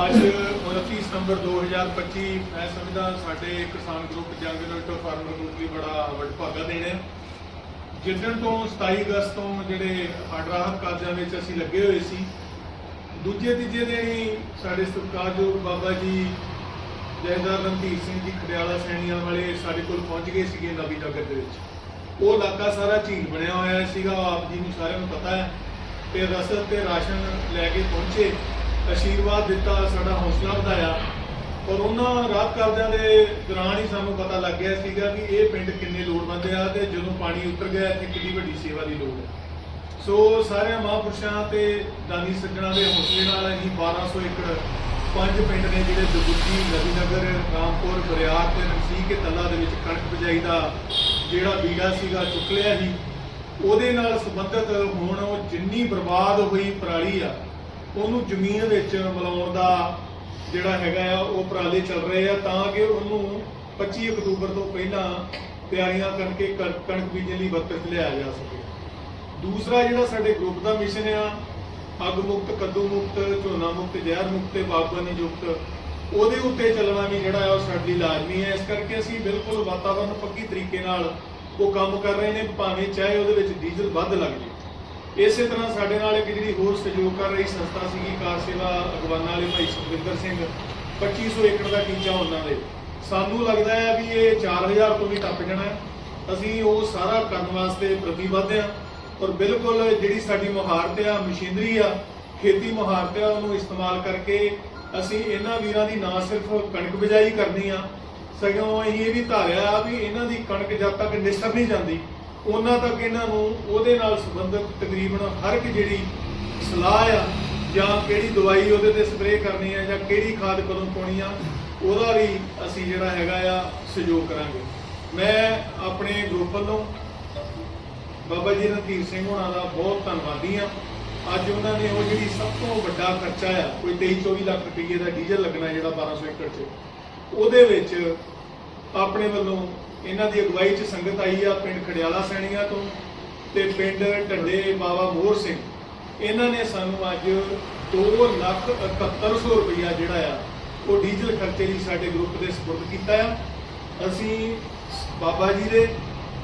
ਅੱਜ 29 ਸਤੰਬਰ 2025 ਮੈਂ ਸਮਝਦਾ ਸਾਡੇ ਕਿਸਾਨ ਗਰੁੱਪ ਜੰਗ ਯੂਨਿਟ ਫਾਰਮਰ ਗਰੁੱਪ ਲਈ ਬੜਾ ਵਡਭਾਗਾ ਦੇਣ ਹੈ। ਜਿੱਦਣ ਤੋਂ 27 ਅਗਸਤ ਤੋਂ ਜਿਹੜੇ ਹੜ ਰਾਹਤ ਕਾਰਜਾਂ ਵਿੱਚ ਅਸੀਂ ਲੱਗੇ ਹੋਏ ਸੀ, ਦੂਜੇ ਤੀਜੇ ਦਿਨ ਹੀ ਸਾਡੇ ਸਤਿਕਾਰਯੋਗ ਬਾਬਾ ਜੀ ਜੈਦਾਰ ਰਣਧੀਰ ਸਿੰਘ ਜੀ ਖੜਿਆਲਾ ਸੈਣੀਆਂ ਵਾਲੇ ਸਾਡੇ ਕੋਲ ਪਹੁੰਚ ਗਏ ਸੀਗੇ ਨਵੀਂ ਨਗਰ ਦੇ ਵਿੱਚ। ਉਹ ਇਲਾਕਾ ਸਾਰਾ ਝੀਲ ਬਣਿਆ ਹੋਇਆ ਸੀਗਾ, ਆਪ ਜੀ ਨੂੰ ਸਾਰਿਆਂ ਨੂੰ ਪਤਾ ਹੈ। ਤੇ ਰਸਦ ਤੇ ਰਾਸ਼ਨ ਲੈ ਕੇ ਪਹੁੰਚੇ। ਅਸ਼ੀਰਵਾਦ ਦਿੱਤਾ, ਸਾਡਾ ਹੌਸਲਾ ਵਧਾਇਆ। ਔਰ ਉਹਨਾਂ ਰਾਤ ਕਰਦਿਆਂ ਦੇ ਦੌਰਾਨ ਹੀ ਸਾਨੂੰ ਪਤਾ ਲੱਗ ਗਿਆ ਸੀਗਾ ਕਿ ਇਹ ਪਿੰਡ ਕਿੰਨੇ ਲੋੜਵੰਦ ਆ ਤੇ ਜਦੋਂ ਪਾਣੀ ਉਤਰ ਗਿਆ, ਇੱਥੇ ਕਿੰਨੀ ਵੱਡੀ ਸੇਵਾ ਦੀ ਲੋੜ ਹੈ ਸੋ ਸਾਰਿਆਂ ਮਹਾਂਪੁਰਸ਼ਾਂ ਤੇ ਦਾਨੀ ਸੱਜਣਾ ਦੇ ਹੌਸਲੇ ਨਾਲ ਅਸੀਂ 1200 ਏਕੜ ਪੰਜ ਪਿੰਡ ਨੇ ਜਿਹੜੇ ਦਬੁੱਜੀ ਨਵੀਨਗਰ, ਰਾਮਪੁਰ, ਬਰਿਆਰ ਤੇ ਰਣਸੀਕ ਕੇ ਤੱਲਾ ਦੇ ਵਿੱਚ ਕਣਕ ਬਿਜਾਈ ਦਾ ਜਿਹੜਾ ਬੀੜਾ ਸੀਗਾ ਚੁੱਕ ਲਿਆ ਸੀ, ਉਹਦੇ ਨਾਲ ਸੰਬੰਧਿਤ ਹੁਣ ਉਹ ਜਿੰਨੀ ਬਰਬਾਦ ਹੋਈ ਪਰਾਲੀ ਆ ਉਹਨੂੰ ਜ਼ਮੀਨ ਵਿੱਚ ਮਿਲਾਉਣ ਦਾ ਜਿਹੜਾ ਹੈਗਾ ਆ, ਉਹ ਉਪਰਾਲੇ ਚੱਲ ਰਹੇ ਆ, ਤਾਂ ਕਿ ਉਹਨੂੰ 25 ਅਕਤੂਬਰ ਤੋਂ ਪਹਿਲਾਂ ਤਿਆਰੀਆਂ ਕਰਕੇ ਕਣ- ਕਣਕ ਬੀਜਣ ਲਈ ਵਰਤੋਂ 'ਚ ਲਿਆਇਆ ਜਾ ਸਕੇ। ਦੂਸਰਾ ਜਿਹੜਾ ਸਾਡੇ ਗਰੁੱਪ ਦਾ ਮਿਸ਼ਨ ਆ, ਅੱਗ ਮੁਕਤ, ਕੱਦੂ ਮੁਕਤ, ਝੋਨਾ ਮੁਕਤ, ਜ਼ਹਿਰ ਮੁਕਤ ਤੇ ਬਾਗਬਾਨੀ ਯੁਕਤ, ਉਹਦੇ ਉੱਤੇ ਚੱਲਣਾ ਵੀ ਜਿਹੜਾ ਆ, ਉਹ ਸਾਡੀ ਲਾਜ਼ਮੀ ਹੈ ਇਸ ਕਰਕੇ ਅਸੀਂ ਬਿਲਕੁਲ ਵਾਤਾਵਰਨ ਪੱਕੀ ਤਰੀਕੇ ਨਾਲ ਉਹ ਕੰਮ ਕਰ ਰਹੇ ਨੇ, ਭਾਵੇਂ ਚਾਹੇ ਉਹਦੇ ਵਿੱਚ ਡੀਜ਼ਲ ਵੱਧ ਲੱਗ ਜਾਵੇ। ਇਸੇ ਤਰ੍ਹਾਂ ਸਾਡੇ ਨਾਲ ਇੱਕ ਜਿਹੜੀ ਹੋਰ ਸਹਿਯੋਗ ਕਰ ਰਹੀ ਸੰਸਥਾ ਸੀਗੀ ਕਾਰ ਸੇਵਾ ਅਗਵਾਨਾ ਵਾਲੇ ਭਾਈ ਸੁਖਵਿੰਦਰ ਸਿੰਘ 2500 ਏਕੜ ਦਾ ਟੀਚਾ ਉਹਨਾਂ ਦੇ। ਸਾਨੂੰ ਲੱਗਦਾ ਹੈ ਵੀ ਇਹ 4000 ਤੋਂ ਵੀ ਟੱਪ ਜਾਣਾ ਅਸੀਂ ਉਹ ਸਾਰਾ ਕਰਨ ਵਾਸਤੇ ਪ੍ਰਤੀਬੱਧ ਹਾਂ ਔਰ ਬਿਲਕੁਲ ਜਿਹੜੀ ਸਾਡੀ ਮੁਹਾਰਤ ਆ, ਮਸ਼ੀਨਰੀ ਆ, ਖੇਤੀ ਮੁਹਾਰਤ ਆ, ਉਹਨੂੰ ਇਸਤੇਮਾਲ ਕਰਕੇ ਅਸੀਂ ਇਹਨਾਂ ਵੀਰਾਂ ਦੀ ਨਾ ਸਿਰਫ ਕਣਕ ਬਿਜਾਈ ਕਰਨੀ ਆ, ਸਗੋਂ ਅਸੀਂ ਇਹ ਵੀ ਧਾਰਿਆ ਆ ਵੀ ਇਹਨਾਂ ਦੀ ਕਣਕ ਜਦ ਤੱਕ ਨਿਸਰ ਨਹੀਂ ਜਾਂਦੀ ਉਹਨਾਂ ਤੱਕ ਇਹਨਾਂ ਨੂੰ ਉਹਦੇ ਨਾਲ ਸੰਬੰਧਿਤ ਤਕਰੀਬਨ ਹਰ ਇੱਕ ਜਿਹੜੀ ਸਲਾਹ ਆ ਜਾਂ ਕਿਹੜੀ ਦਵਾਈ ਉਹਦੇ ਤੇ ਸਪਰੇਅ ਕਰਨੀ ਆ ਜਾਂ ਕਿਹੜੀ ਖਾਦ ਕਦੋਂ ਪਾਉਣੀ ਆ, ਉਹਦਾ ਵੀ ਅਸੀਂ ਜਿਹੜਾ ਹੈਗਾ ਆ ਸਹਿਯੋਗ ਕਰਾਂਗੇ। ਮੈਂ ਆਪਣੇ ਗਰੁੱਪ ਵੱਲੋਂ ਬਾਬਾ ਜੀ ਰਣਧੀਰ ਸਿੰਘ ਹੋਣਾ ਦਾ ਬਹੁਤ ਧੰਨਵਾਦੀ ਆ। ਅੱਜ ਉਹਨਾਂ ਨੇ ਉਹ ਜਿਹੜੀ ਸਭ ਤੋਂ ਵੱਡਾ ਖਰਚਾ ਆ, ਕੋਈ 23 24 ਲੱਖ ਰੁਪਏ ਦਾ ਡੀਜ਼ਲ ਲੱਗਣਾ ਜਿਹੜਾ 1200 ਏਕੜ 'ਚ, ਉਹਦੇ ਵਿੱਚ ਆਪਣੇ ਵੱਲੋਂ ਇਹਨਾਂ ਦੀ ਅਗਵਾਈ 'ਚ ਸੰਗਤ ਆਈ ਆ ਪਿੰਡ ਖੜਿਆਲਾ ਸੈਣੀਆਂ ਤੋਂ ਤੇ ਪਿੰਡ ਢੰਡੇ ਬਾਬਾ ਮੋਹਰ ਸਿੰਘ। ਇਹਨਾਂ ਨੇ ਸਾਨੂੰ ਅੱਜ 2 ਲੱਖ 7100 ਰੁਪਇਆ ਜਿਹੜਾ ਆ, ਉਹ ਡੀਜ਼ਲ ਖਰਚੇ ਲਈ ਸਾਡੇ ਗਰੁੱਪ ਦੇ ਸਪੁਰਦ ਕੀਤਾ ਆ। ਅਸੀਂ ਬਾਬਾ ਜੀ ਦੇ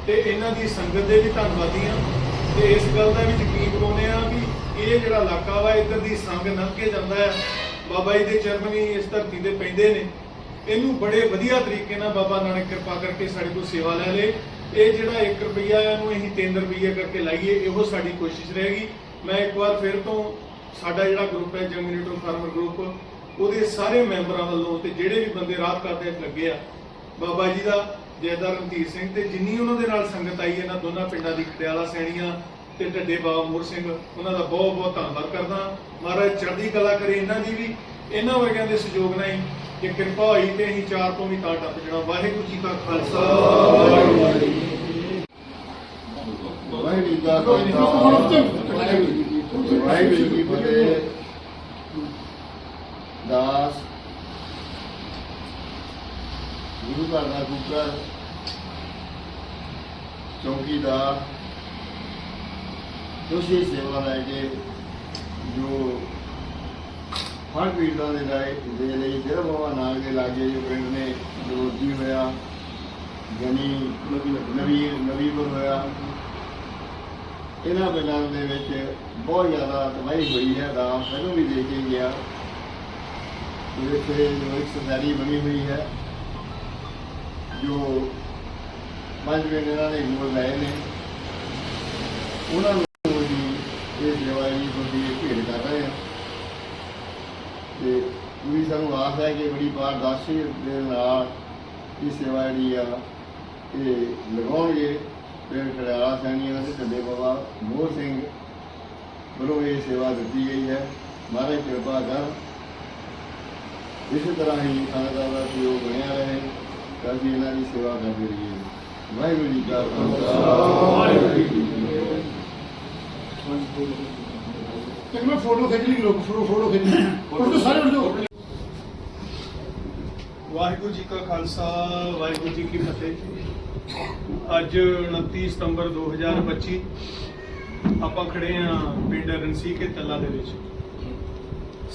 ਤੇ ਇਹਨਾਂ ਦੀ ਸੰਗਤ ਦੇ ਵੀ ਧੰਨਵਾਦੀ ਹਾਂ ਤੇ ਇਸ ਗੱਲ ਦਾ ਵੀ ਯਕੀਨ ਦਿਵਾਉਂਦੇ ਆ ਵੀ ਇਹ ਜਿਹੜਾ ਇਲਾਕਾ ਵਾ, ਇੱਧਰ ਦੀ ਸੰਗ ਲੰਘ ਕੇ ਜਾਂਦਾ ਆ। ਬਾਬਾ ਜੀ ਦੇ ਚਰਨ ਵੀ ਇਸ ਧਰਤੀ ਤੇ ਪੈਂਦੇ ਨੇ। ਇਹਨੂੰ ਬੜੇ ਵਧੀਆ ਤਰੀਕੇ ਨਾਲ ਬਾਬਾ ਨਾਨਕ ਕਿਰਪਾ ਕਰਕੇ ਸਾਡੇ ਕੋਲ ਸੇਵਾ ਲੈ ਲੇ ਇਹ ਜਿਹੜਾ 1 ਰੁਪਈਆ ਇਹਨੂੰ ਅਸੀਂ 3 ਰੁਪਏ ਕਰਕੇ ਲਾਈਏ, ਇਹੋ ਸਾਡੀ ਕੋਸ਼ਿਸ਼ ਰਹੇਗੀ। ਮੈਂ ਇੱਕ ਵਾਰ ਫਿਰ ਤੋਂ ਸਾਡਾ ਜਿਹੜਾ ਗਰੁੱਪ ਹੈ ਜੰਗਲੀਟੋ ਫਾਰਮਰ ਗਰੁੱਪ ਉਹਦੇ ਸਾਰੇ ਮੈਂਬਰਾਂ ਵੱਲੋਂ ਤੇ ਜਿਹੜੇ ਵੀ ਬੰਦੇ ਰਾਤ ਕਰਦੇ ਲੱਗੇ ਆ, ਬਾਬਾ ਜੀ ਦਾ, ਜੈਦਾਰ ਰਣਧੀਰ ਸਿੰਘ ਤੇ ਜਿੰਨੀ ਉਹਨਾਂ ਦੇ ਨਾਲ ਸੰਗਤ ਆਈ, ਇਹਨਾਂ ਦੋਨਾਂ ਪਿੰਡਾਂ ਦੀ ਖਟਿਆਲਾ ਸੈਣੀਆਂ ਤੇ ਢੱਡੇ ਬਾਬਾ ਮੋਰ ਸਿੰਘ, ਉਹਨਾਂ ਦਾ ਬਹੁਤ ਬਹੁਤ ਧੰਨਵਾਦ ਕਰਦਾ। ਮਹਾਰਾਜ ਚੜ੍ਹਦੀ ਕਲਾ ਕਰੇ ਇਹਨਾਂ ਦੀ ਵੀ। ਇਹਨਾਂ ਵਰਗਿਆਂ ਦੇ ਸਹਿਯੋਗ ਨਾਲ ਹੀ ਕਿ ਕਿਰਪਾ ਹੋਈ ਤੇ ਅਸੀਂ ਚਾਰ ਤੋਂ ਵੀ ਤਾਂ ਟੱਪ ਜਾਣਾ ਵਾਹਿਗੁਰੂ ਜੀ ਕਾ ਖਾਲਸਾ। ਵਾਹਿਗੁਰੂ ਜੀ ਕਾ ਖਾਲਸਾ ਵਾਹਿਗੁਰੂ ਜੀ ਕੀ ਫਤਿਹ ਦਾਸ, ਗੁਰੂ ਘਰ ਦਾ ਕੁਕਰ, ਚੌਕੀਦਾਰ, ਤੁਸੀਂ ਸੇਵਾ ਲੈ ਕੇ ਜੋ ਹਰ ਪੀੜਤਾਂ ਦੇ ਲਈ ਦੇ ਲਈ ਜਿਹੜਾ ਬਾਬਾ ਨਾਨਕ ਦੇ ਲਾਗੇ ਜੋ ਪਿੰਡ ਨੇ ਵਿਰੋਧੀ ਹੋਇਆ ਗਨੀ ਨਵੀਂ ਨਵੀਂਪੁਰ ਹੋਇਆ, ਇਹਨਾਂ ਪਿੰਡਾਂ ਦੇ ਵਿੱਚ ਬਹੁਤ ਜ਼ਿਆਦਾ ਤਬਾਹੀ ਹੋਈ ਹੈ, ਰਾਮ ਪਹਿਲਾਂ ਵੀ ਦੇ ਕੇ ਗਿਆ। ਜਿੱਥੇ ਜੋ ਇੱਕ ਸਰਦਾਰੀ ਬਣੀ ਹੋਈ ਹੈ, ਜੋ ਪੰਜ ਪਿੰਡ ਇਹਨਾਂ ਨੇ ਮੋੜ ਲਏ ਨੇ। ਉਹਨਾਂ ਨੂੰ ਵੀ ਇਹ ਸੇਵਾ ਜੀ ਤੁਹਾਡੀ ਭੇਟ ਕਰ ਰਹੇ ਆ ਤੇ ਵੀ ਸਾਨੂੰ ਆਸ ਹੈ ਕਿ ਬੜੀ ਪਾਰਦਰਸ਼ੀ ਦੇ ਨਾਲ ਇਹ ਸੇਵਾ ਜਿਹੜੀ ਆ, ਇਹ ਲਗਾਉਣਗੇ। ਪਿੰਡ ਖੜਿਆਲਾ ਸੈਣੀਆਂ ਦੇ ਢੱਡੇ ਬਾਬਾ ਮੋਹਰ ਸਿੰਘ ਵੱਲੋਂ ਇਹ ਸੇਵਾ ਦਿੱਤੀ ਗਈ ਹੈ। ਮਹਾਰਾਜ ਕਿਰਪਾ ਕਰ। ਇਸੇ ਤਰ੍ਹਾਂ ਹੀ ਸੰਗਤਾਂ ਦਾ ਸਹਿਯੋਗ ਬਣਿਆ ਰਹੇ। ਤਾਂ ਅਸੀਂ ਇਹਨਾਂ ਦੀ ਸੇਵਾ ਕਰਦੇ ਰਹੀਏ। ਵਾਹਿਗੁਰੂ ਜੀ ਕਾ ਖਾਲਸਾ। ਵਾਹਿਗੁਰੂ ਜੀ ਕੀ ਫੋਟੋ ਖਿੱਚ ਲਈ ਲੋਕ, ਫੋਟੋ ਖਿੱਚ ਲਈ। ਫੋਟੋ ਸਾਰੇ ਉੱਠ ਵਾਹਿਗੁਰੂ ਜੀ ਕਾ ਖਾਲਸਾ, ਵਾਹਿਗੁਰੂ ਜੀ ਕੀ ਫਤਿਹ। ਅੱਜ 29 ਸਤੰਬਰ 2025 ਆਪਾਂ ਖੜੇ ਆ ਪਿੰਡ ਰਣਸੀ ਕੇ ਤੱਲਾ ਦੇ ਵਿੱਚ।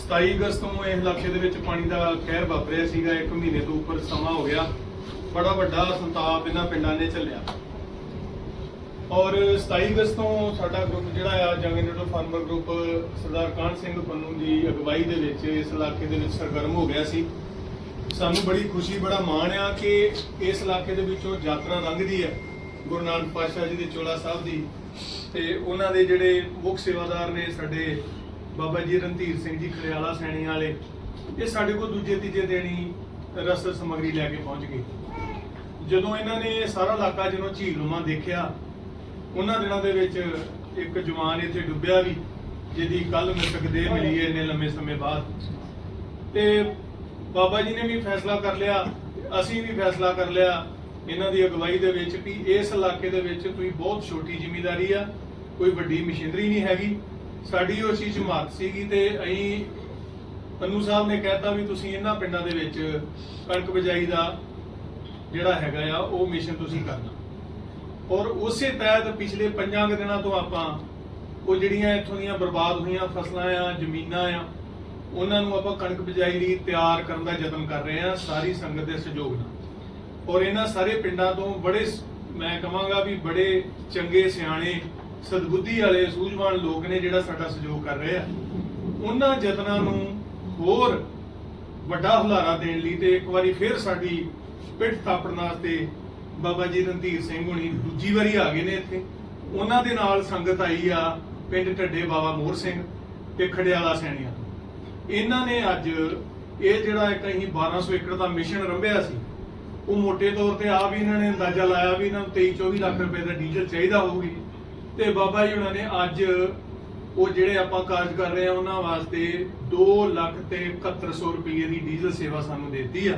27 ਅਗਸਤ ਤੋਂ ਇਸ ਇਲਾਕੇ ਦੇ ਵਿੱਚ ਪਾਣੀ ਦਾ ਕਹਿਰ ਵਾਪਰਿਆ ਸੀਗਾ, ਇੱਕ ਮਹੀਨੇ ਤੋਂ ਉੱਪਰ ਸਮਾਂ ਹੋ ਗਿਆ। ਬੜਾ ਵੱਡਾ ਸੰਤਾਪ ਇਹਨਾਂ ਪਿੰਡਾਂ ਨੇ ਚੱਲਿਆ ਔਰ 27 ਅਗਸਤ ਤੋਂ ਸਾਡਾ ਗਰੁੱਪ ਜਿਹੜਾ ਆ ਜੰਗ ਫਾਰਮਰ ਗਰੁੱਪ ਸਰਦਾਰ ਕਾਹਨ ਸਿੰਘ ਪੰਨੂ ਦੀ ਅਗਵਾਈ ਦੇ ਵਿੱਚ ਇਸ ਇਲਾਕੇ ਦੇ ਵਿੱਚ ਸਰਗਰਮ ਹੋ ਗਿਆ ਸੀ। ਸਾਨੂੰ ਬੜੀ ਖੁਸ਼ੀ, ਬੜਾ ਮਾਣ ਆ ਕਿ ਇਸ ਇਲਾਕੇ ਦੇ ਵਿੱਚੋਂ ਯਾਤਰਾ ਲੰਘਦੀ ਹੈ, ਗੁਰੂ ਨਾਨਕ ਪਾਤਸ਼ਾਹ ਜੀ ਦੇ ਚੋਲਾ ਸਾਹਿਬ ਦੀ। ਤੇ ਉਹਨਾਂ ਦੇ ਜਿਹੜੇ ਮੁੱਖ ਸੇਵਾਦਾਰ ਨੇ ਸਾਡੇ ਬਾਬਾ ਜੀ ਰਣਧੀਰ ਸਿੰਘ ਜੀ, ਖਲਿਆਲਾ ਸੈਣੀ ਵਾਲੇ, ਇਹ ਸਾਡੇ ਕੋਲ ਦੂਜੇ, ਤੀਜੇ ਦਿਨ ਹੀ ਰਸਦ ਸਮੱਗਰੀ ਲੈ ਕੇ ਪਹੁੰਚ ਗਏ। ਜਦੋਂ ਇਹਨਾਂ ਨੇ ਇਹ ਸਾਰਾ ਇਲਾਕਾ ਜਦੋਂ ਝੀਲੂਮਾ ਦੇਖਿਆ, ਉਹਨਾਂ ਦਿਨਾਂ ਦੇ ਵਿੱਚ ਇੱਕ ਜਵਾਨ ਇੱਥੇ ਡੁੱਬਿਆ ਵੀ, ਜਿਹਦੀ ਕੱਲ ਮਿਸਕ ਦੇਹ ਮਿਲੀ ਹੈ ਇੰਨੇ ਲੰਮੇ ਸਮੇਂ ਬਾਅਦ। ਤੇ ਬਾਬਾ ਜੀ ਨੇ ਵੀ ਫੈਸਲਾ ਕਰ ਲਿਆ, ਅਸੀਂ ਵੀ ਫੈਸਲਾ ਕਰ ਲਿਆ। ਇਹਨਾਂ ਦੀ ਅਗਵਾਈ ਦੇ ਵਿੱਚ ਵੀ ਇਸ ਇਲਾਕੇ ਦੇ ਵਿੱਚ ਕੋਈ ਬਹੁਤ ਛੋਟੀ ਜ਼ਿਮੀਂਦਾਰੀ ਆ, ਕੋਈ ਵੱਡੀ ਮਸ਼ੀਨਰੀ ਨਹੀਂ ਹੈਗੀ। ਸਾਡੀ ਉਹ ਚੀਜ਼ ਮਾਤ ਸੀਗੀ ਤੇ ਅਸੀਂ ਪੰਨੂ ਸਾਹਿਬ ਨੇ ਕਹਿਤਾ ਵੀ ਤੁਸੀਂ ਇਹਨਾਂ ਪਿੰਡਾਂ ਦੇ ਵਿੱਚ ਕਣਕ ਬਿਜਾਈ ਦਾ ਜਿਹੜਾ ਹੈਗਾ ਆ, ਉਹ ਮਿਸ਼ਨ ਤੁਸੀਂ ਕਰਨਾ। ਔਰ ਉਸੇ ਤਹਿਤ ਪਿਛਲੇ ਪੰਜਾਂ ਕੁ ਦਿਨਾਂ ਤੋਂ ਆਪਾਂ ਉਹ ਜਿਹੜੀਆਂ ਇੱਥੋਂ ਦੀਆਂ ਬਰਬਾਦ ਹੋਈਆਂ ਫਸਲਾਂ ਆ, ਜ਼ਮੀਨਾਂ ਆ ਉਹਨਾਂ ਨੂੰ ਆਪਾਂ ਕਣਕ ਬਿਜਾਈ ਲਈ ਤਿਆਰ ਕਰਨ ਦਾ ਯਤਨ ਕਰ ਰਹੇ ਹਾਂ, ਸਾਰੀ ਸੰਗਤ ਦੇ ਸਹਿਯੋਗ ਨਾਲ। ਔਰ ਇਹਨਾਂ ਸਾਰੇ ਪਿੰਡਾਂ ਤੋਂ ਬੜੇ ਮੈਂ ਕਹਾਂਗਾ ਵੀ ਬੜੇ ਚੰਗੇ, ਸਿਆਣੇ, ਸਦਬੁੱਧੀ ਵਾਲੇ, ਸੂਝਵਾਨ ਲੋਕ ਨੇ ਜਿਹੜਾ ਸਾਡਾ ਸਹਿਯੋਗ ਕਰ ਰਹੇ ਆ। ਉਹਨਾਂ ਯਤਨਾਂ ਨੂੰ ਹੋਰ ਵੱਡਾ ਹੁਲਾਰਾ ਦੇਣ ਲਈ ਤੇ ਇੱਕ ਵਾਰੀ ਫਿਰ ਸਾਡੀ ਪਿੱਠ ਥਾਪਣ ਵਾਸਤੇ ਬਾਬਾ ਜੀ ਰਣਧੀਰ ਸਿੰਘ ਹੁਣੀ ਦੂਜੀ ਵਾਰੀ ਆ ਗਏ ਨੇ ਇੱਥੇ। ਉਹਨਾਂ ਦੇ ਨਾਲ ਸੰਗਤ ਆਈ ਆ ਪਿੰਡ ਢੱਡੇ ਬਾਬਾ ਮੋਹਰ ਸਿੰਘ ਤੇ ਖੜਿਆਲਾ ਸੈਣੀਆਂ ਇਹਨਾਂ ਨੇ ਅੱਜ ਇਹ ਜਿਹੜਾ ਇੱਕ ਅਸੀਂ 1200 ਏਕੜ ਦਾ ਮਿਸ਼ਨ ਰੰਭਿਆ ਸੀ, ਉਹ ਮੋٹے ਤੌਰ ਤੇ ਆ ਵੀ ਇਹਨਾਂ ਨੇ ਅੰਦਾਜ਼ਾ ਲਾਇਆ ਵੀ ਇਹਨਾਂ ਨੂੰ 23 24 ਲੱਖ ਰੁਪਏ ਦਾ ਡੀਜ਼ਲ ਚਾਹੀਦਾ ਹੋਊਗੀ। ਤੇ ਬਾਬਾ ਜੀ ਉਹਨਾਂ ਨੇ ਅੱਜ ਉਹ ਜਿਹੜੇ ਆਪਾਂ ਕਾਰਜ ਕਰ ਰਹੇ ਆ ਉਹਨਾਂ ਵਾਸਤੇ 2 ਲੱਖ ਤੇ 7100 ਰੁਪਏ ਦੀ ਡੀਜ਼ਲ ਸੇਵਾ ਸਾਨੂੰ ਦਿੱਤੀ ਆ।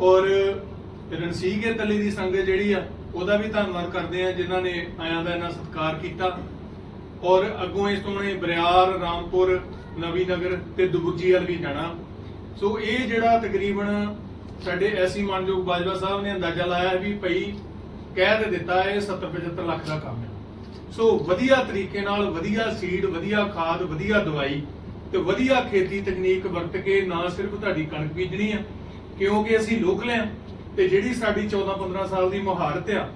ਔਰ ਰਣਸੀਕੇ ਤਲੇ ਦੀ ਸੰਗਤ ਜਿਹੜੀ ਆ, ਉਹਦਾ ਵੀ ਧੰਨਵਾਦ ਕਰਦੇ ਆ ਜਿਨ੍ਹਾਂ ਨੇ ਆਇਆਂ ਦਾ ਇਹਨਾਂ ਸਤਿਕਾਰ ਕੀਤਾ। ਔਰ ਅੱਗੋਂ ਇਸ ਤੋਂ ਨੇ ਬਰਿਆਰ, ਰਾਮਪੁਰ ਨਵੀ ਨਗਰ ਤੇ ਦੁਬੁਰਜੀ ਵੱਲ ਵੀ ਜਾਣਾ। ਸੋ ਇਹ ਜਿਹੜਾ ਤਕਰੀਬਨ ਸਾਡੇ ਐਸੀ ਮਾਨਯੋਗ ਬਾਜਵਾ ਸਾਹਿਬ ਨੇ ਅੰਦਾਜ਼ਾ ਲਾਇਆ ਵੀ ਭਈ ਕਹਿ ਤੇ ਦਿੱਤਾ ਇਹ 70 75 ਲੱਖ ਦਾ ਕੰਮ ਹੈ। ਸੋ ਵਧੀਆ ਤਰੀਕੇ ਨਾਲ ਵਧੀਆ ਸੀਡ ਵਧੀਆ ਖਾਦ, ਵਧੀਆ ਦਵਾਈ ਤੇ ਵਧੀਆ ਖੇਤੀ ਤਕਨੀਕ ਵਰਤ ਕੇ ਨਾ ਸਿਰਫ ਤੁਹਾਡੀ ਕਣਕ ਬੀਜਣੀ ਆ ਕਿਉਂਕਿ ਅਸੀਂ ਲੋਕਲ ਆ ਤੇ ਜਿਹੜੀ ਸਾਡੀ 14 15 ਸਾਲ ਦੀ ਮੁਹਾਰਤ ਆ,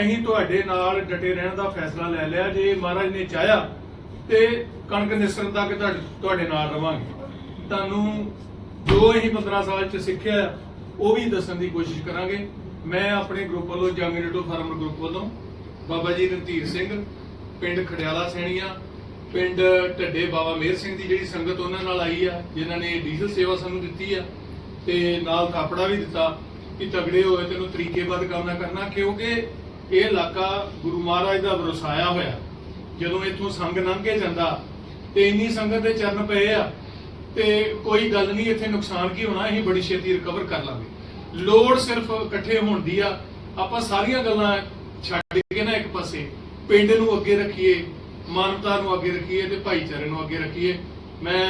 ਅਸੀਂ ਤੁਹਾਡੇ ਨਾਲ ਡਟੇ ਰਹਿਣ ਦਾ ਫੈਸਲਾ ਲੈ ਲਿਆ, ਜੇ ਮਹਾਰਾਜ ਨੇ ਚਾਹਿਆ ਤੇ ਕਣਕ ਨਿਸਰਨ ਤੱਕ ਤੁਹਾਡੇ ਤੁਹਾਡੇ ਨਾਲ ਰਵਾਂਗੇ। ਤੁਹਾਨੂੰ ਜੋ ਅਸੀਂ 15 ਸਾਲ ਚ ਸਿੱਖਿਆ ਉਹ ਵੀ ਦੱਸਣ ਦੀ ਕੋਸ਼ਿਸ਼ ਕਰਾਂਗੇ। ਮੈਂ ਆਪਣੇ ਗਰੁੱਪ ਵੱਲੋਂ ਜੰਗ ਰੇਟੋ ਫਾਰਮਰ ਗਰੁੱਪ ਵੱਲੋਂ ਬਾਬਾ ਜੀ ਰਣਧੀਰ ਸਿੰਘ, ਪਿੰਡ ਖੜਿਆਲਾ ਸੈਣੀਆਂ, ਪਿੰਡ ਢੱਡੇ ਬਾਬਾ ਮੇਰ ਸਿੰਘ ਦੀ ਜਿਹੜੀ ਸੰਗਤ ਉਹਨਾਂ ਨਾਲ ਆਈ ਆ, ਜਿਨ੍ਹਾਂ ਨੇ ਡੀਜ਼ਲ ਸੇਵਾ ਸਾਨੂੰ ਦਿੱਤੀ ਆ ਤੇ ਨਾਲ ਕਾਪੜਾ ਵੀ ਦਿੱਤਾ ਕਿ ਤਗੜੇ ਹੋਏ ਤੈਨੂੰ ਤਰੀਕੇ ਬਾਅਦ ਕੰਮ ਨਾ ਕਰਨਾ, ਕਿਉਂਕਿ ਇਹ ਇਲਾਕਾ ਗੁਰੂ ਮਹਾਰਾਜ ਦਾ ਵਰਸਾਇਆ ਹੋਇਆ। ਜਦੋਂ ਇੱਥੋਂ ਸੰਗ ਲੰਘ ਕੇ ਜਾਂਦਾ ਤੇ ਇੰਨੀ ਸੰਗਤ ਦੇ ਚਰਨ ਪਏ ਆ, ਤੇ ਕੋਈ ਗੱਲ ਨਹੀਂ, ਇੱਥੇ ਨੁਕਸਾਨ ਕੀ ਹੋਣਾ, ਅਸੀਂ ਬੜੀ ਛੇਤੀ ਰਿਕਵਰ ਕਰ ਲਾਂਗੇ। ਲੋੜ ਸਿਰਫ ਇਕੱਠੇ ਹੋਣ ਦੀ ਆ। ਆਪਾਂ ਸਾਰੀਆਂ ਗੱਲਾਂ ਛੱਡ ਕੇ ਨਾ ਇੱਕ ਪਾਸੇ, ਪਿੰਡ ਨੂੰ ਅੱਗੇ ਰੱਖੀਏ, ਮਾਨਵਤਾ ਨੂੰ ਅੱਗੇ ਰੱਖੀਏ ਤੇ ਭਾਈਚਾਰੇ ਨੂੰ ਅੱਗੇ ਰੱਖੀਏ। ਮੈਂ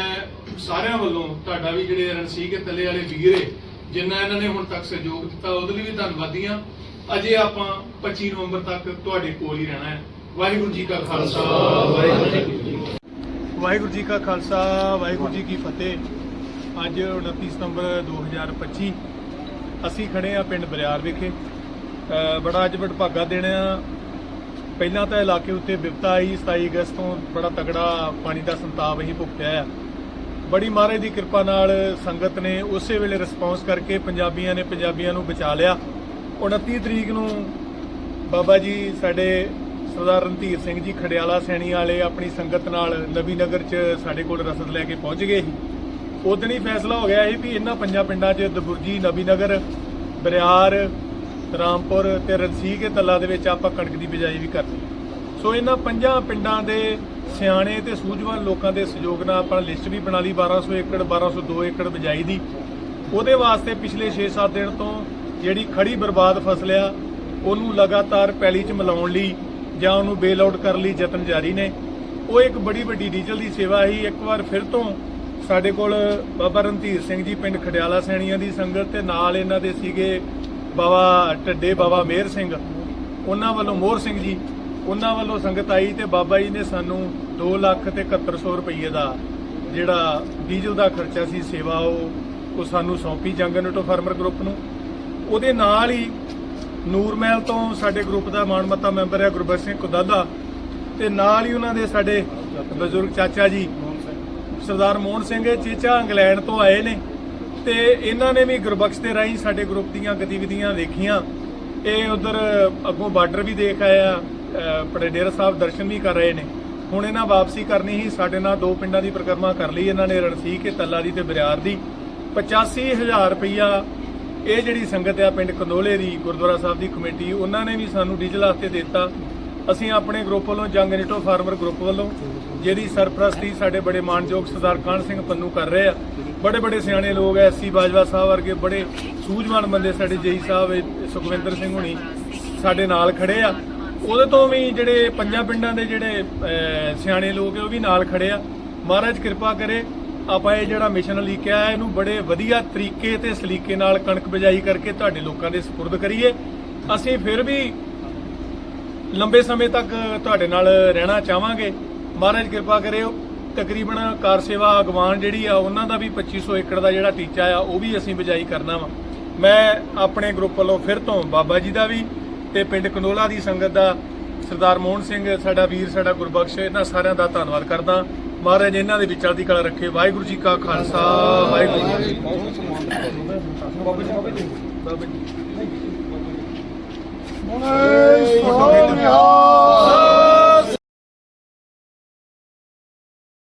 ਸਾਰਿਆਂ ਵੱਲੋਂ, ਤੁਹਾਡਾ ਵੀ ਜਿਹੜੇ ਰਣਸੀਕੇ ਤਲੇ ਵਾਲੇ ਵੀਰ ਏ ਜਿੰਨਾ ਇਹਨਾਂ ਨੇ ਹੁਣ ਤੱਕ ਸਹਿਯੋਗ ਦਿੱਤਾ, ਉਹਦੇ ਲਈ ਵੀ ਧੰਨਵਾਦੀ ਆ ਅਜੇ ਆਪਾਂ 25 ਨਵੰਬਰ ਤੱਕ ਤੁਹਾਡੇ ਕੋਲ ਹੀ ਰਹਿਣਾ ਹੈ। ਵਾਹਿਗੁਰੂ ਜੀ ਕਾ ਖਾਲਸਾ, ਵਾਹਿਗੁਰੂ ਜੀ ਵਾਹਿਗੁਰੂ ਜੀ ਕਾ ਖਾਲਸਾ, ਵਾਹਿਗੁਰੂ ਜੀ ਕੀ ਫਤਿਹ। ਅੱਜ 29 ਸਤੰਬਰ 2025 ਅਸੀਂ ਖੜੇ ਆ ਪਿੰਡ ਬਰਿਆਰ ਵਿਖੇ। ਬੜਾ ਅੱਜ ਵਡਭਾਗਾ ਦਿਨ ਆ। ਪਹਿਲਾਂ ਤਾਂ ਇਲਾਕੇ ਉੱਤੇ ਵਿਪਤਾ ਆਈ 27 ਅਗਸਤ ਤੋਂ ਬੜਾ ਤਗੜਾ ਪਾਣੀ ਦਾ ਸੰਤਾਪ ਅਸੀਂ ਭੁਗਤਿਆ ਆ। ਬੜੀ ਮਹਾਰਾਜ ਦੀ ਕਿਰਪਾ ਨਾਲ ਸੰਗਤ ਨੇ ਉਸੇ ਵੇਲੇ ਰਿਸਪੌਂਸ ਕਰਕੇ ਪੰਜਾਬੀਆਂ ਨੇ ਪੰਜਾਬੀਆਂ ਨੂੰ ਬਚਾ ਲਿਆ। 29 ਤਰੀਕ ਨੂੰ ਬਾਬਾ ਜੀ ਸਾਡੇ ਸਰਦਾਰ ਰਣਧੀਰ ਸਿੰਘ ਜੀ ਖੜਿਆਲਾ ਸੈਣੀ ਵਾਲੇ ਆਪਣੀ ਸੰਗਤ ਨਾਲ ਨਵੀ ਨਗਰ ਚ ਸਾਡੇ ਕੋਲ ਰਸਦ ਲੈ ਕੇ ਪਹੁੰਚ ਗਏ ਸੀ। ਉਦੋਂ ਹੀ ਫੈਸਲਾ ਹੋ ਗਿਆ ਸੀ ਵੀ ਇਹਨਾਂ ਪੰਜਾਂ ਪਿੰਡਾਂ 'ਚ ਦਬੁਰਜੀ, ਨਵੀ ਨਗਰ, ਬਰਿਆਰ, ਰਾਮਪੁਰ ਤੇ ਰਣਸੀਕੇ ਤੱਲਾ ਦੇ ਵਿੱਚ ਆਪਾਂ ਕਣਕ ਦੀ ਬਿਜਾਈ ਵੀ ਕਰਨੀ ਸੋ ਇਹਨਾਂ ਪੰਜਾਂ ਪਿੰਡਾਂ ਦੇ ਸਿਆਣੇ ਤੇ ਸੂਝਵਾਨ ਲੋਕਾਂ ਦੇ ਸਹਿਯੋਗ ਨਾਲ ਆਪਾਂ ਲਿਸਟ ਵੀ ਬਣਾ ਲਈ 1200 ਏਕੜ 1202 ਏਕੜ ਬਿਜਾਈ ਦੀ। ਉਹਦੇ ਵਾਸਤੇ ਪਿਛਲੇ 6-7 ਦਿਨ ਤੋਂ ਜਿਹੜੀ ਖੜੀ ਬਰਬਾਦ ਫਸਲ ਆ ਉਹਨੂੰ ਲਗਾਤਾਰ ਪੈਲੀ 'ਚ ਮਿਲਾਉਣ ਲਈ ਜਾਂ ਉਹਨੂੰ ਬੇਲ ਆਊਟ ਕਰਨ ਲਈ ਯਤਨ ਜਾਰੀ ਨੇ। ਉਹ ਇੱਕ ਬੜੀ ਵੱਡੀ ਡੀਜ਼ਲ ਦੀ ਸੇਵਾ ਹੀ ਇੱਕ ਵਾਰ ਫਿਰ ਤੋਂ ਸਾਡੇ ਕੋਲ ਬਾਬਾ ਰਣਧੀਰ ਸਿੰਘ ਜੀ ਪਿੰਡ ਖਡਿਆਲਾ ਸੈਣੀਆਂ ਦੀ ਸੰਗਤ ਤੇ ਨਾਲ ਇਹਨਾਂ ਦੇ ਸੀਗੇ ਬਾਬਾ ਢੱਡੇ ਬਾਬਾ ਮੇਰ ਸਿੰਘ। ਉਹਨਾਂ ਵੱਲੋਂ ਮੋਹਰ ਸਿੰਘ ਜੀ, ਉਹਨਾਂ ਵੱਲੋਂ ਸੰਗਤ ਆਈ ਤੇ ਬਾਬਾ ਜੀ ਨੇ ਸਾਨੂੰ 2 ਲੱਖ ਤੇ 7100 ਰੁਪਏ ਦਾ ਜਿਹੜਾ ਡੀਜ਼ਲ ਦਾ ਖਰਚਾ ਸੀ, ਸੇਵਾ ਉਹ ਉਹ ਸਾਨੂੰ ਸੌਂਪੀ ਜੰਗਨ ਆਟੋ ਫਾਰਮਰ ਗਰੁੱਪ ਨੂੰ। ਉਹਦੇ ਨਾਲ ਹੀ ਨੂਰਮਹਿਲ ਤੋਂ ਸਾਡੇ ਗਰੁੱਪ ਦਾ ਮਾਣਮੱਤਾ ਮੈਂਬਰ ਹੈ ਗੁਰਬਖਸ਼ ਸਿੰਘ ਕੁਦਾਦਾ ਤੇ ਨਾਲ ਹੀ ਉਹਨਾਂ ਦੇ ਸਾਡੇ ਬਜ਼ੁਰਗ ਚਾਚਾ ਜੀ, ਸਰਦਾਰ ਮੋਹਨ ਸਿੰਘ ਇਹ ਚੇਚਾ ਇੰਗਲੈਂਡ ਤੋਂ ਆਏ ਨੇ ਤੇ ਇਹਨਾਂ ਨੇ ਵੀ ਗੁਰਬਖਸ਼ ਦੇ ਰਾਹੀਂ ਸਾਡੇ ਗਰੁੱਪ ਦੀਆਂ ਗਤੀਵਿਧੀਆਂ ਦੇਖੀਆਂ ਇਹ ਉਧਰ ਅੱਗੋਂ ਬਾਰਡਰ ਵੀ ਦੇਖ ਆਏ ਆ, ਅਹ ਆਪਣੇ ਡੇਰਾ ਸਾਹਿਬ ਦਰਸ਼ਨ ਵੀ ਕਰ ਰਹੇ ਨੇ। ਹੁਣ ਇਹਨਾਂ ਵਾਪਸੀ ਕਰਨੀ ਹੀ ਸਾਡੇ ਨਾਲ ਦੋ ਪਿੰਡਾਂ ਦੀ ਪ੍ਰਕਰਮਾ ਕਰ ਲਈ ਇਹਨਾਂ ਨੇ, ਰਣਸੀਕ ਤੱਲਾ ਦੀ ਤੇ ਬਰਿਆਰ ਦੀ। 85000 ਰੁਪਈਆ ਇਹ ਜਿਹੜੀ ਸੰਗਤ ਆ ਪਿੰਡ ਕੰਦੋਲੇ ਦੀ, ਗੁਰਦੁਆਰਾ ਸਾਹਿਬ ਦੀ ਕਮੇਟੀ, ਉਹਨਾਂ ਨੇ ਵੀ ਸਾਨੂੰ ਡੀਜ਼ਲ ਵਾਸਤੇ ਦਿੱਤਾ। ਅਸੀਂ ਆਪਣੇ ਗਰੁੱਪ ਵੱਲੋਂ, ਜੰਗ ਨਿਟੋ ਫਾਰਮਰ ਗਰੁੱਪ ਵੱਲੋਂ ਜਿਹਦੀ ਸਰਪ੍ਰਸਤੀ ਸਾਡੇ ਬੜੇ ਮਾਨਯੋਗ ਸਰਦਾਰ ਕਾਹਨ ਸਿੰਘ ਪੰਨੂ ਕਰ ਰਹੇ ਆ। ਬੜੇ ਬੜੇ ਸਿਆਣੇ ਲੋਕ ਐ ਐਸਸੀ ਬਾਜਵਾ ਸਾਹਿਬ ਵਰਗੇ ਬੜੇ ਸੂਝਵਾਨ ਬੰਦੇ ਸਾਡੇ ਜੇਈ ਸਾਹਿਬ, ਸੁਖਵਿੰਦਰ ਸਿੰਘ ਹੁਣੀ ਸਾਡੇ ਨਾਲ ਖੜੇ ਆ। ਉਹਦੇ ਤੋਂ ਵੀ ਜਿਹੜੇ ਪੰਜਾਂ ਪਿੰਡਾਂ ਦੇ ਜਿਹੜੇ ਸਿਆਣੇ ਲੋਕ ਆ, ਉਹ ਵੀ ਨਾਲ ਖੜੇ ਆ। ਮਹਾਰਾਜ ਕਿਰਪਾ ਕਰੇ ਆਪਾਂ ਇਹ ਜਿਹੜਾ ਮਿਸ਼ਨ ਲਿਖਿਆ ਹੈ, ਇਹਨੂੰ ਬੜੇ ਵਧੀਆ ਤਰੀਕੇ ਤੇ ਸਲੀਕੇ ਨਾਲ ਕਣਕ ਬਿਜਾਈ ਕਰਕੇ ਤੁਹਾਡੇ ਲੋਕਾਂ ਦੇ ਸਪੁਰਦ ਕਰੀਏ। ਅਸੀਂ ਫਿਰ ਵੀ ਲੰਬੇ ਸਮੇਂ ਤੱਕ ਤੁਹਾਡੇ ਨਾਲ ਰਹਿਣਾ ਚਾਹਾਂਗੇ। ਮਹਾਰਾਜ ਕਿਰਪਾ ਕਰਿਓ। ਤਕਰੀਬਨ ਕਾਰ ਸੇਵਾ ਅਗਵਾਨ ਜਿਹੜੀ ਆ, ਉਹਨਾਂ ਦਾ ਵੀ 2500 ਏਕੜ ਦਾ ਜਿਹੜਾ ਟੀਚਾ ਆ, ਉਹ ਵੀ ਅਸੀਂ ਬਿਜਾਈ ਕਰਨਾ ਵਾ। ਮੈਂ ਆਪਣੇ ਗਰੁੱਪ ਵੱਲੋਂ ਫਿਰ ਤੋਂ ਬਾਬਾ ਜੀ ਦਾ ਵੀ ਤੇ ਪਿੰਡ ਕੰਦੋਲਾ ਦੀ ਸੰਗਤ ਦਾ ਸਰਦਾਰ ਮੋਹਨ ਸਿੰਘ, ਸਾਡਾ ਵੀਰ, ਸਾਡਾ ਗੁਰਬਖਸ਼, ਇਹਨਾਂ ਸਾਰਿਆਂ ਦਾ ਧੰਨਵਾਦ ਕਰਦਾ। ਮਹਾਰਾਜ ਇਹਨਾਂ ਦੇ ਵਿਚਾਰ ਦੀ ਕਲਾ ਰੱਖੇ। ਵਾਹਿਗੁਰੂ ਜੀ ਕਾ ਖਾਲਸਾ ਵਾਹਿਗੁਰੂ ਜੀ ਕੀ ਫਤਿਹ।